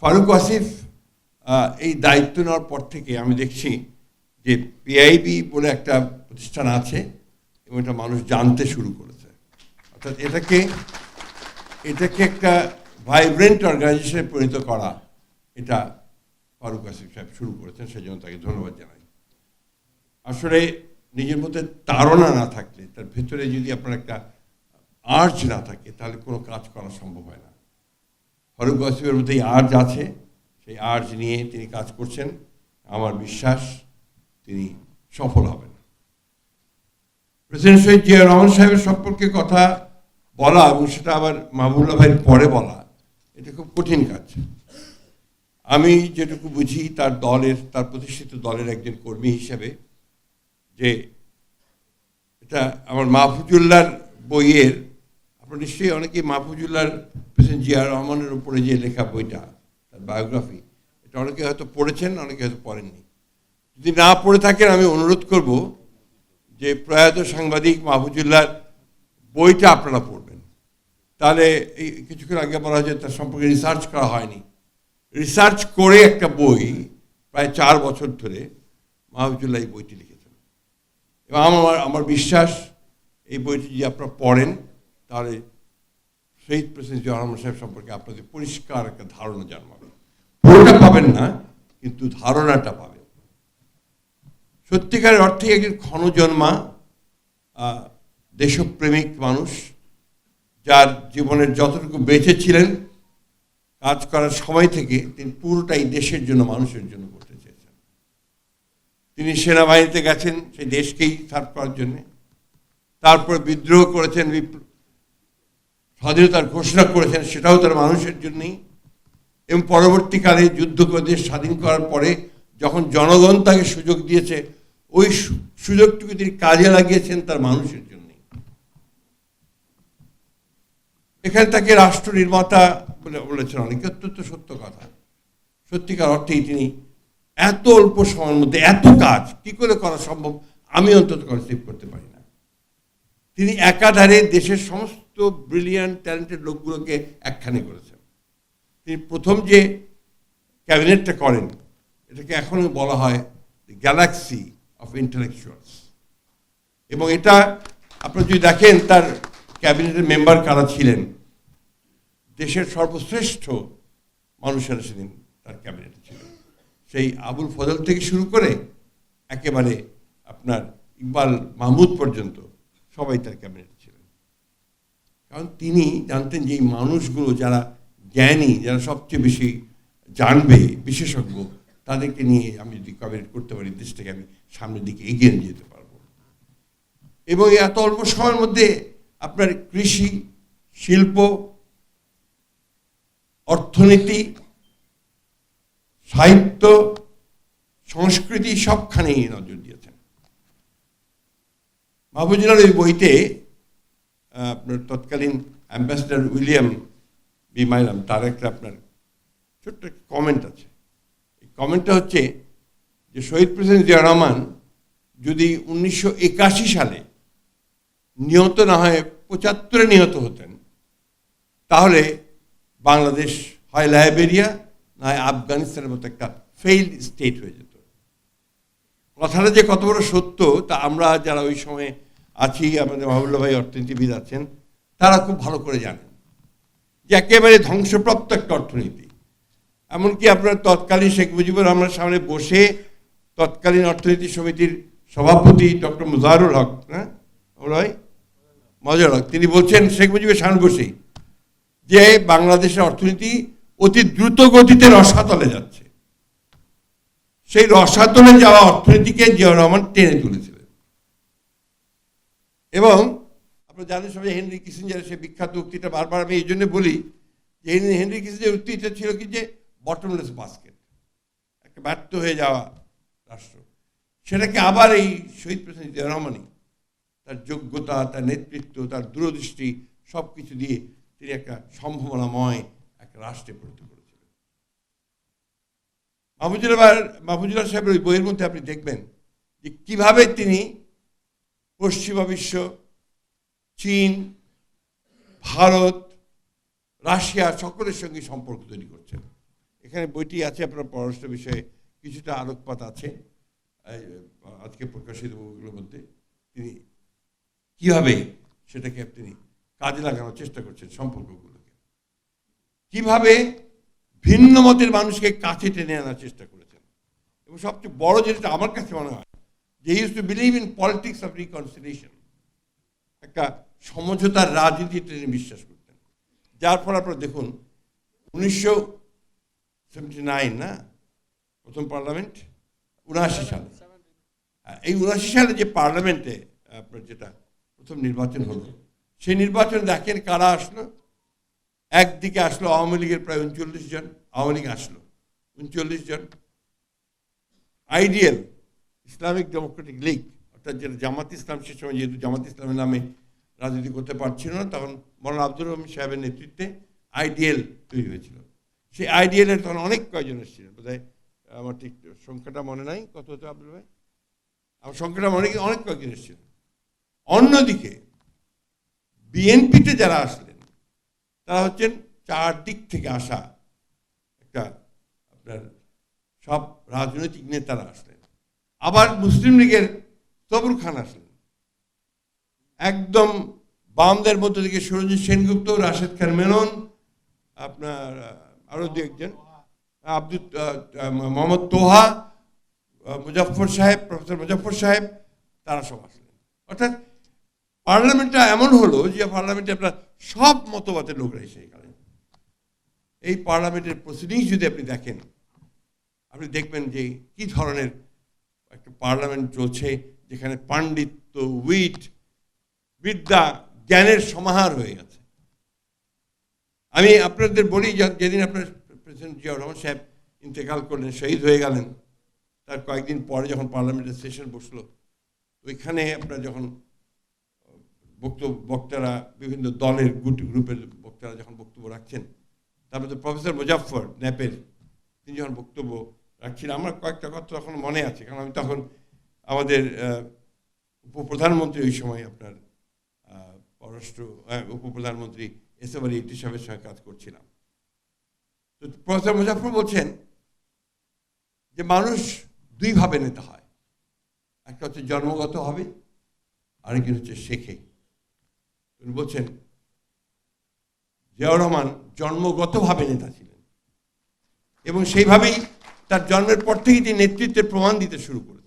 ফারুক আসিফ এই দায়িত্ব নেওয়ার পর থেকে আমি দেখছি যে পিআইবি বলে একটা প্রতিষ্ঠান আছে এবং এটা মানুষ জানতে শুরু করেছে। অর্থাৎ এটাকে এটাকে একটা ভাইব্রেন্ট অর্গানাইজেশনে পরিণত করা এটা ফারুক আসিফ সাহেব শুরু করেছেন, সেজন্য তাকে ধন্যবাদ জানাই। আসলে নিজের মধ্যে তাড়না না থাকলে, তার ভেতরে যদি আপনার একটা আর্চ না থাকে, তাহলে কোনো কাজ করা সম্ভব হয় না। ফারুক আসিফের মধ্যে এই আর্জ আছে। সেই আর্জ নিয়ে তিনি কাজ করছেন। আমার বিশ্বাস তিনি সফল হবেন। প্রেসিডেন্ট শহীদ জিয়া রহমান সাহেবের সম্পর্কে কথা বলা এবং সেটা আবার মাহবুল্লাহ ভাইয়ের পরে বলা, এটা খুব কঠিন কাজ। আমি যেটুকু বুঝি, তার দলের, তার প্রতিষ্ঠিত দলের একজন কর্মী হিসেবে যে এটা আমার মাহফুজুল্লাহর বইয়ের, আপনার নিশ্চয়ই অনেকেই মাহফুজুল্লাহর প্রেসিডেন্ট জিয়া রহমানের উপরে যে লেখা বইটা, তার বায়োগ্রাফি এটা অনেকে হয়তো পড়েছেন, অনেকে হয়তো পড়েননি। যদি না পড়ে থাকেন, আমি অনুরোধ করব যে প্রয়াত সাংবাদিক মাহফুজুল্লাহর বইটা আপনারা পড়বেন। তাহলে এই কিছুক্ষণ আগে বলা হয়েছে, তার সম্পর্কে রিসার্চ করা হয়নি। রিসার্চ করে একটা বই প্রায় চার বছর ধরে মাহফুজুল্লাহ এই বইটি লিখেছেন। এবং আমার আমার বিশ্বাস, এই বইটি যদি আপনারা পড়েন, তাহলে শহীদ প্রেসিডেন্ট জিয়া সাহেব সম্পর্কে আপনাদের পরিষ্কার একটা ধারণা জন্মাবে পুরোটা পাবেন না, কিন্তু ধারণাটা পাবেন। সত্যিকারের অর্থে একজন ক্ষণজন্মা দেশপ্রেমিক মানুষ, যার জীবনের যতটুকু বেঁচে ছিলেন কাজ করার সময় থেকে তিনি পুরোটাই দেশের জন্য, মানুষের জন্য করতে চেয়েছেন। তিনি সেনাবাহিনীতে গেছেন, সেই দেশকেই সার্ভ করার জন্যে। তারপর বিদ্রোহ করেছেন স্বাধীনতার ঘোষণা করেছেন সেটাও তার মানুষের জন্যই। এবং পরবর্তীকালে যুদ্ধ করে দেশ স্বাধীন করার পরে যখন জনগণ তাকে সুযোগ দিয়েছে, ওই সুযোগটুকু তিনি কাজে লাগিয়েছেন তার মানুষের জন্যই। এখানে তাকে রাষ্ট্র নির্মাতা বলে বলেছেন অনেকে, অত্যন্ত সত্য কথা। সত্যিকার অর্থেই তিনি এত অল্প সময়ের মধ্যে এত কাজ কি করে করা সম্ভব, আমি অন্তত কনসিভ করতে পারি না। তিনি একাধারে দেশের সমস্ত ব্রিলিয়ান্ট ট্যালেন্টেড লোকগুলোকে একখানে করেছেন তিনি প্রথম যে ক্যাবিনেটটা করেন, এটাকে এখনও বলা হয় গ্যালাক্সি অফ ইন্টালেকচুয়ালস এবং এটা আপনারা যদি দেখেন, তার ক্যাবিনেটের মেম্বার কারা ছিলেন, দেশের সর্বশ্রেষ্ঠ মানুষেরা সেদিন তার ক্যাবিনেটে ছিল সেই আবুল ফজল থেকে শুরু করে একেবারে আপনার ইকবাল মাহমুদ পর্যন্ত সবাই তার ক্যাবিনেটে কারণ তিনি জানতেন যে এই মানুষগুলো যারা জ্ঞানী, যারা সবচেয়ে বেশি জানবে, বিশেষজ্ঞ, তাদেরকে নিয়ে আমি যদি ক্যাবিনেট করতে পারি, দেশটাকে আমি সামনের দিকে এগিয়ে নিয়ে যেতে পারব। এবং এত অল্প সময়ের মধ্যে আপনার কৃষি, শিল্প, অর্থনীতি, সাহিত্য, সংস্কৃতি সবখানেই নজর দিয়েছেন। মাহবুজুল্লার এই বইতে তৎকালীন অ্যাম্বাসেডার উইলিয়াম বি মাইলাম, তার একটা আপনার ছোট্ট কমেন্ট আছে। এই কমেন্টটা হচ্ছে যে শহীদ প্রেসিডেন্ট জিয়া রহমান যদি উনিশশো একাশি সালে নিহত না হয়ে পঁচাত্তরে নিহত হতেন, তাহলে বাংলাদেশ হয় লাইবেরিয়া, না হয় আফগানিস্তানের মতো একটা ফেইল্ড স্টেট হয়ে যেত। কথাটা যে কত বড় সত্য, তা আমরা যারা ওই সময় আছি, আমাদের মাহবুল্লাহ ভাই অর্থনীতিবিদ আছেন, তারা খুব ভালো করে জানেন যে একেবারে ধ্বংসপ্রাপ্ত একটা অর্থনীতি। এমনকি আপনার তৎকালীন শেখ মুজিবুর রহমানের সামনে বসে তৎকালীন অর্থনীতি সমিতির সভাপতি ডক্টর মুজাহারুল হক হ্যাঁ ভাই মজার হক, তিনি বলছেন, শেখ মুজিবের সামনে বসেই যে বাংলাদেশের অর্থনীতি অতি দ্রুত গতিতে রসাতলে যাচ্ছে। সেই রসাতলে যাওয়া অর্থনীতিকে জিয়াউর রহমান টেনে তুলেছিলেন। এবং আপনারা জানেন সবাই হেনরি কিসিঞ্জারের সেই বিখ্যাত উক্তিটা বারবার আমি এই জন্য বলি যে হেনরি কিসিঞ্জার উক্তিটা ছিল কি যে বটমলেস বাস্কেট একটা ব্যর্থ হয়ে যাওয়া রাষ্ট্র। সেটাকে আবার এই শহীদ প্রেসিডেন্ট জিয়া রহমানই তার যোগ্যতা, তার নেতৃত্ব, তার দূরদৃষ্টি সব কিছু দিয়ে তিনি একটা সম্ভাবনাময় এক রাষ্ট্রে পরিণত করেছিলেন। মাহফুজুল্লাহ মাহফুজুল্লাহ সাহেবের ওই বইয়ের মধ্যে আপনি দেখবেন যে কীভাবে তিনি পশ্চিমা বিশ্ব, চীন, ভারত, রাশিয়া সকলের সঙ্গে সম্পর্ক তৈরি করছেন এখানে বইটি আছে, আপনার পররাষ্ট্র বিষয়ে কিছুটা আলোকপাত আছে। আজকে প্রকাশিত বইগুলোর মধ্যে তিনি কীভাবে সেটাকে তিনি কাজে লাগানোর চেষ্টা করছেন সম্পর্কগুলোকে। কীভাবে ভিন্ন মতের মানুষকে কাছে টেনে আনার চেষ্টা করেছেন। এবং সবচেয়ে বড় যেটা আমার কাছে মনে হয় যে use to believe in politics of reconciliation একটা সমঝোতার রাজনীতিতে তিনি বিশ্বাস করতেন। যার ফলে আপনারা দেখুন উনিশশো সেভেন্টি নাইন না? প্রথম পার্লামেন্ট উনআশি সালে। হ্যাঁ, এই উনআশি সালে যে পার্লামেন্টে আপনার যেটা প্রথম নির্বাচন হলো সেই নির্বাচন দেখেন কারা আসলো? একদিকে আসলো আওয়ামী লীগের প্রায় উনচল্লিশ জন আওয়ামী লীগ আসলো। উনচল্লিশ জন। আইডিয়াল ইসলামিক ডেমোক্রেটিক লীগ, অর্থাৎ যেটা জামাত ইসলাম, সে সময় যেহেতু জামাত ইসলামের নামে রাজনীতি করতে পারছিল না, তখন মৌলানা আব্দুর রহমান সাহেবের নেতৃত্বে আইডিএল তৈরি হয়েছিল। সেই আইডিএলের তখন অনেক কয়জন এসেছিলেন? বোধহয় আমার ঠিক সংখ্যাটা মনে নাই। কত হতো আব্দুল ভাই? আমার সংখ্যাটা মনে কি অনেক কয়েকজন এসেছিলেন। অন্যদিকে, বিএনপিতে যারা আসলেন, তারা হচ্ছেন চারদিক থেকে আসা একটা আপনার সব রাজনৈতিক নেতারা আসলেন। আবার মুসলিম লীগের তবুর খান আসলেন। একদম বামদের মধ্যে থেকে সুরঞ্জিত সেনগুপ্ত, রাশেদ খান মেনন, আপনার আরও আরও দু একজন আব্দুল মোহাম্মদ তোহা মুজাফর সাহেব, প্রফেসর মুজাফর সাহেব, তারা সব আসলেন। অর্থাৎ পার্লামেন্টটা এমন হলো যে পার্লামেন্টে আপনার সব মতবাদের লোকরা এসে গেলেন। এই পার্লামেন্টের প্রসিডিংস যদি আপনি দেখেন, আপনি দেখবেন যে কি ধরনের একটা পার্লামেন্ট চলছে যেখানে পাণ্ডিত্য, উইট, বিদ্যা, জ্ঞানের সমাহার হয়ে গেছে। আমি আপনাদের বলি যেদিন আপনার প্রেসিডেন্ট জিয়াউর রহমান সাহেব ইন্তেকাল করলেন, শহীদ হয়ে গেলেন, তার কয়েকদিন পরে যখন পার্লামেন্টের সেশন বসল, ওইখানে আপনার যখন বক্তব্য, বক্তারা, বিভিন্ন দলের গুট, গ্রুপের বক্তারা যখন বক্তব্য রাখছেন, তারপরে প্রফেসর মুজাফর ন্যাপের, তিনি যখন বক্তব্য রাখছিলেন আমার কয়েকটা কথা তখন মনে আছে, কারণ আমি তখন আমাদের উপপ্রধানমন্ত্রী ওই সময় আপনার পররাষ্ট্র উপপ্রধানমন্ত্রী এসব আলী ইটি সাহেবের সঙ্গে কাজ করছিলাম। তো প্রফেসর মুজাফর বলছেন যে মানুষ দুইভাবে নেতা হয়। একটা হচ্ছে জন্মগত হবে, আরেকজন হচ্ছে শেখে। তিনি বলছেন, জিয়াউর রহমান জন্মগতভাবে নেতা ছিলেন এবং সেইভাবেই তার জন্মের পর থেকেই তিনি নেতৃত্বের প্রমাণ দিতে শুরু করেছেন।